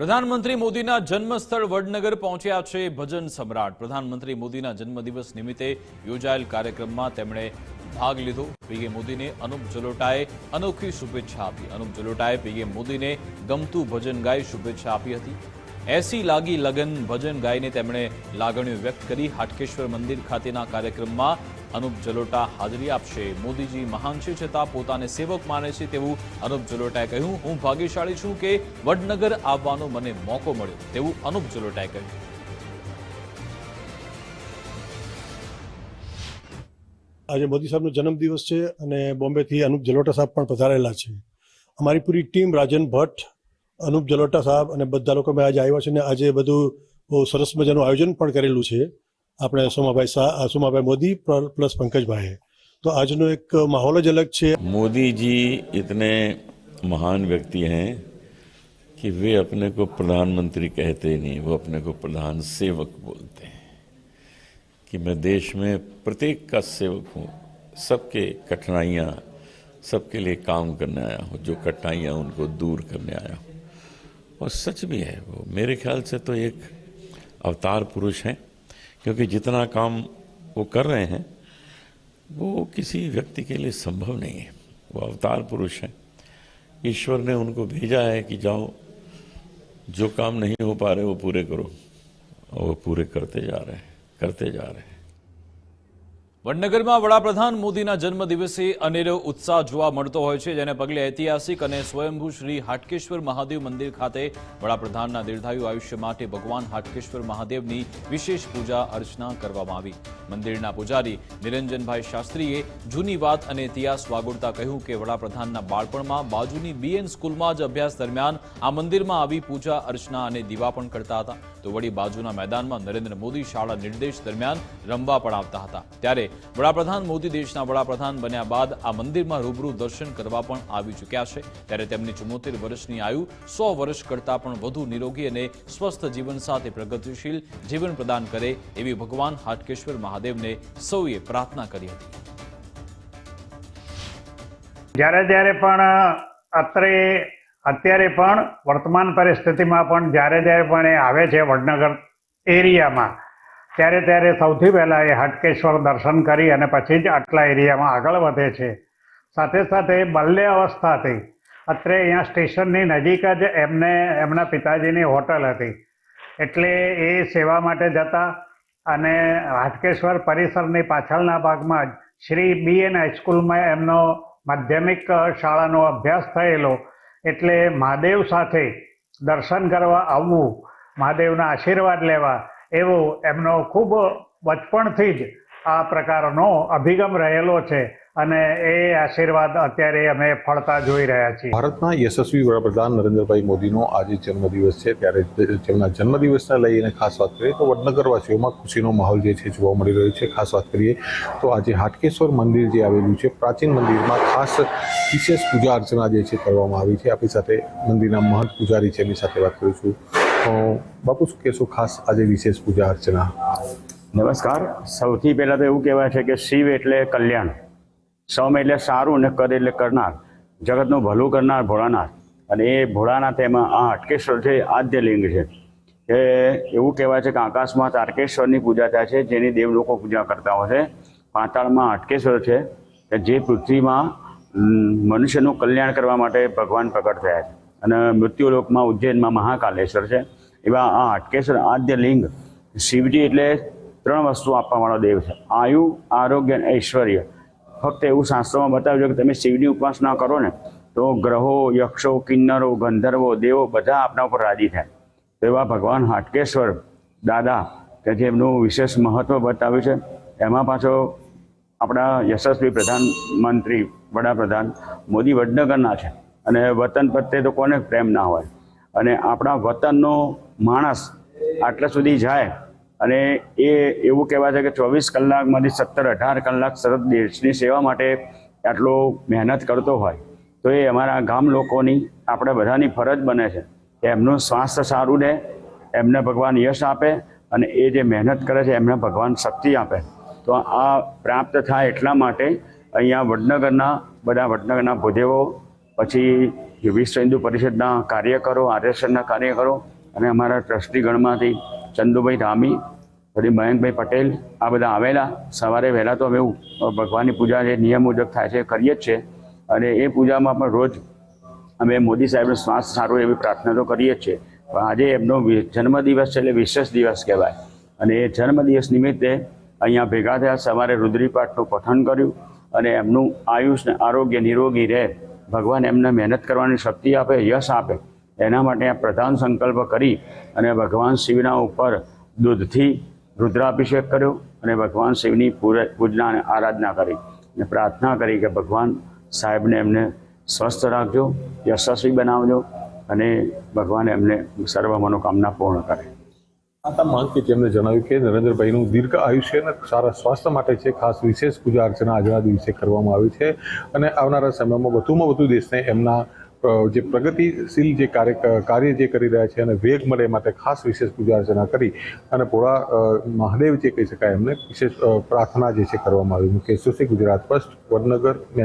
પ્રધાનમંત્રી મોદીના જન્મસ્થળ વડનગર પહોંચ્યા છે ભજન સમ્રાટ. પ્રધાનમંત્રી મોદીના જન્મદિવસ નિમિત્તે યોજાયેલ કાર્યક્રમમાં તેમણે ભાગ લીધો. પીએમ મોદીને અનુપ જલોટાએ અનોખી શુભેચ્છા આપી. અનુપ જલોટાએ પીએમ મોદીને ગમતું ભજન ગાઈ શુભેચ્છા આપી હતી. એસી લાગી લગન ભજન ગાઈને તેમણે લાગણીઓ વ્યક્ત કરી. હાટકેશ્વર મંદિર ખાતેના કાર્યક્રમમાં અનુપ જલોટા હાજરી આપશે. મોદીજી મહાન છે છતાં પોતાને સેવક માને છે તેવું અનુપ જલોટાએ કહ્યું. હું ભાગ્યશાળી છું કે વડનગર આવવાનો મને મોકો મળ્યો, તેવું અનુપ જલોટાએ કહ્યું. આજે મોદી સાહેબનો જન્મદિવસ છે અને બોમ્બેથી અનુપ જલોટા સાહેબ પણ પધારેલા છે. અમારી પૂરી ટીમ રાજન ભટ્ટ, અનુપ જલોટા સાહેબ અને બધા લોકો મેં આજે આવ્યા છે ને આજે બધું બહુ સરસ મજાનું આયોજન પણ કરેલું છે. આપણે સોમાભાઈ શાહ સોમાભાઈ મોદી પ્લસ પંકજભાઈએ તો આજનો એક માહોલ જ અલગ છે मोदी जी इतने महान व्यक्ति हैं कि वे अपने को प्रधानमंत्री कहते ही नहीं वो अपने को प्रधान सेवक बोलते हैं कि मैं देश में प्रत्येक का सेवक हूँ सबके कठिनाइयाँ सबके लिए काम करने आया हूँ जो कठिनाइयाँ उनको दूर करने आया हूँ और सच भी है वो मेरे ख्याल से तो एक अवतार पुरुष हैं क्योंकि जितना काम वो कर रहे हैं, वो किसी व्यक्ति के लिए संभव नहीं है। वो अवतार पुरुष हैं। ईश्वर ने उनको भेजा है कि जाओ, जो काम नहीं हो पा रहे, वो पूरे करो। और वो पूरे करते जा रहे हैं, करते जा रहे हैं। વડનગરમાં વડાપ્રધાન મોદીના જન્મદિવસે અનેરો ઉત્સાહ જોવા મળતો હોય છે, જેને પગલે ઐતિહાસિક અને સ્વયંભૂ શ્રી હાટકેશ્વર મહાદેવ મંદિર ખાતે વડાપ્રધાનના દીર્ઘાયુ આયુષ્ય માટે ભગવાન હાટકેશ્વર મહાદેવની વિશેષ પૂજા અર્ચના કરવામાં આવી. મંદિરના પૂજારી નિરંજનભાઈ શાસ્ત્રીએ જૂની વાત અને ઇતિહાસ વાગોળતા કહ્યું કે વડાપ્રધાનના બાળપણમાં બાજુની બીએન સ્કૂલમાં જ અભ્યાસ દરમિયાન આ મંદિરમાં આવી પૂજા અર્ચના અને દીવા પણ કરતા હતા. તો વળી બાજુના મેદાનમાં નરેન્દ્ર મોદી શાળા નિર્દેશ દરમિયાન રમવા પણ આવતા હતા. ત્યારે વડાપ્રધાન મોદી દેશના વડાપ્રધાન બન્યા બાદ આ મંદિરમાં રૂબરૂ દર્શન કરવા પણ આવી ચૂક્યા છે. ત્યારે તેમની ચુમ્મોતેર વર્ષની આયુ સો વર્ષ કરતાં પણ વધુ નિરોગી અને સ્વસ્થ જીવન સાથે પ્રગતિશીલ જીવન પ્રદાન કરે એવી ભગવાન હાટકેશ્વર મહાદેવને સૌએ પ્રાર્થના કરી હતી. જ્યારે જ્યારે પણ અત્રે, અત્યારે પણ વર્તમાન પરિસ્થિતિમાં પણ જ્યારે જ્યારે પણ એ આવે છે વડનગર એરિયામાં ત્યારે ત્યારે સૌથી પહેલાં એ હાટકેશ્વર દર્શન કરી અને પછી જ આટલા એરિયામાં આગળ વધે છે. સાથે સાથે બાલ્ય અવસ્થાથી અત્રે અહીંયા સ્ટેશનની નજીક જ એમને, એમના પિતાજીની હોટલ હતી. એટલે એ સેવા માટે જતા અને હાટકેશ્વર પરિસરની પાછળના ભાગમાં જ શ્રી બી એન હાઈસ્કૂલમાં એમનો માધ્યમિક શાળાનો અભ્યાસ થયેલો. એટલે મહાદેવ સાથે દર્શન કરવા આવવું, મહાદેવના આશીર્વાદ લેવા એવો એમનો ખૂબ બચપણથી જ આ પ્રકારનો અભિગમ રહેલો છે અને એ આશીર્વાદ અત્યારે અમે ફળતા જોઈ રહ્યા છીએ. ભારતના યશસ્વી વડાપ્રધાન નરેન્દ્રભાઈ મોદીનો આજે જન્મદિવસ છે. ત્યારે તેમના જન્મદિવસને લઈને ખાસ વાત કરીએ તો વડનગરવાસીઓમાં ખુશીનો માહોલ જે છે જોવા મળી રહ્યો છે. ખાસ વાત કરીએ તો આજે હાટકેશ્વર મંદિર જે આવેલું છે, પ્રાચીન મંદિરમાં ખાસ વિશેષ પૂજા અર્ચના જે છે કરવામાં આવી છે. આપણી સાથે મંદિરના મહંત પૂજારી છે. એમની સાથે વાત કરું તો બાપુ, શું કહેશો ખાસ આજે વિશેષ પૂજા અર્ચના? નમસ્કાર. સૌથી પહેલાં તો એવું કહેવાય છે કે શિવ એટલે કલ્યાણ. સમ એટલે સારું ને કર એટલે કરનાર. જગતનું ભલું કરનાર ભોળાનાથ. અને એ ભોળાનાથ એમાં આ હાટકેશ્વર છે આદ્ય લિંગ છે. એ એવું કહેવાય છે કે આકાશમાં તારકેશ્વરની પૂજા થાય છે, જેની દેવ લોકો પૂજા કરતા હોય છે. પાતાળમાં હાટકેશ્વર છે જે પૃથ્વીમાં મનુષ્યનું કલ્યાણ કરવા માટે ભગવાન પ્રગટ થયા છે. અને મૃત્યુલોકમાં ઉજ્જૈનમાં મહાકાલેશ્વર છે. એવા આ હાટકેશ્વર આદ્ય લિંગ શિવજી એટલે ત્રણ વસ્તુ આપવાવાળો દેવ છે. આયુ, આરોગ્ય અને ઐશ્વર્ય. ફક્ત એવું શાસ્ત્રોમાં બતાવ્યું કે તમે શિવની ઉપાસના કરો ને, તો ગ્રહો, યક્ષો, કિન્નરો, ગંધર્વો, દેવો બધા આપણા ઉપર રાજી થાય. તો એવા ભગવાન હાટકેશ્વર દાદા કે જેમનું વિશેષ મહત્ત્વ બતાવ્યું છે, એમાં પાછો આપણા યશસ્વી પ્રધાનમંત્રી, વડાપ્રધાન મોદી વડનગરના છે. અને વતન પ્રત્યે તો કોને પ્રેમ ના હોય. અને આપણા વતનનો માણસ આટલા સુધી જાય અને એ એવું કહેવાય છે કે ચોવીસ કલાકમાંથી સત્તર અઢાર કલાક સતત દેશની સેવા માટે આટલો મહેનત કરતો હોય, તો એ અમારા ગામ લોકોની, આપણે બધાની ફરજ બને છે. કે એમનું સ્વાસ્થ્ય સારું રહે, એમને ભગવાન યશ આપે અને એ જે મહેનત કરે છે એમને ભગવાન શક્તિ આપે. તો આ પ્રાપ્ત થાય એટલા માટે અહીંયા વડનગરના, બધા વડનગરના ભૂદેવો પછી વિશ્વ હિન્દુ પરિષદના કાર્યકરો, આરએસએસના કાર્યકરો અને અમારા ટ્રસ્ટીગણમાંથી ચંદુભાઈ ધામી, પછી મયંકભાઈ પટેલ, આ બધા આવેલા. સવારે વહેલા તો અમે ભગવાનની પૂજા જે નિયમ મુજબ થાય છે કરીએ જ છે. અને એ પૂજામાં પણ રોજ અમે મોદી સાહેબનો શ્વાસ સારો એવી પ્રાર્થના તો કરીએ જ છીએ પણ આજે એમનો જન્મદિવસ છે એટલે વિશેષ દિવસ કહેવાય. અને એ જન્મદિવસ નિમિત્તે અહીંયા ભેગા થયા, સવારે રુદ્રીપાઠનું પઠન કર્યું અને એમનું આયુષ આરોગ્ય નિરોગી રહે. ભગવાન એમને મહેનત કરવાની શક્તિ આપે, યશ આપે. એના માટે આ પ્રધાન સંકલ્પ કરી અને ભગવાન શિવના ઉપર દૂધથી રુદ્રાભિષેક કર્યો અને ભગવાન શિવની પૂજના અને આરાધના કરી અને પ્રાર્થના કરી કે ભગવાન સાહેબને એમને સ્વસ્થ રાખજો, યશસ્વી બનાવજો અને ભગવાન એમને સર્વ મનોકામના પૂર્ણ કરે. માતા માંગતી તેમને જણાવ્યું કે નરેન્દ્રભાઈનું દીર્ઘ આયુષ્ય અને સારા સ્વાસ્થ્ય માટે છે ખાસ વિશેષ પૂજા અર્ચના આજના દિવસે કરવામાં આવી છે અને આવનારા સમયમાં વધુમાં વધુ દેશને એમના જે પ્રગતિશીલ જે કાર્ય કાર્ય જે કરી રહ્યા છે અને વેગ મળે માટે ખાસ વિશેષ પૂજા અર્ચના કરી અને પોળા મહાદેવ જે કહી શકાય એમને, વિશેષ પ્રાર્થના જે છે કરવામાં આવી. મુકેશ જોશી, ગુજરાત ફર્સ્ટ વડનગર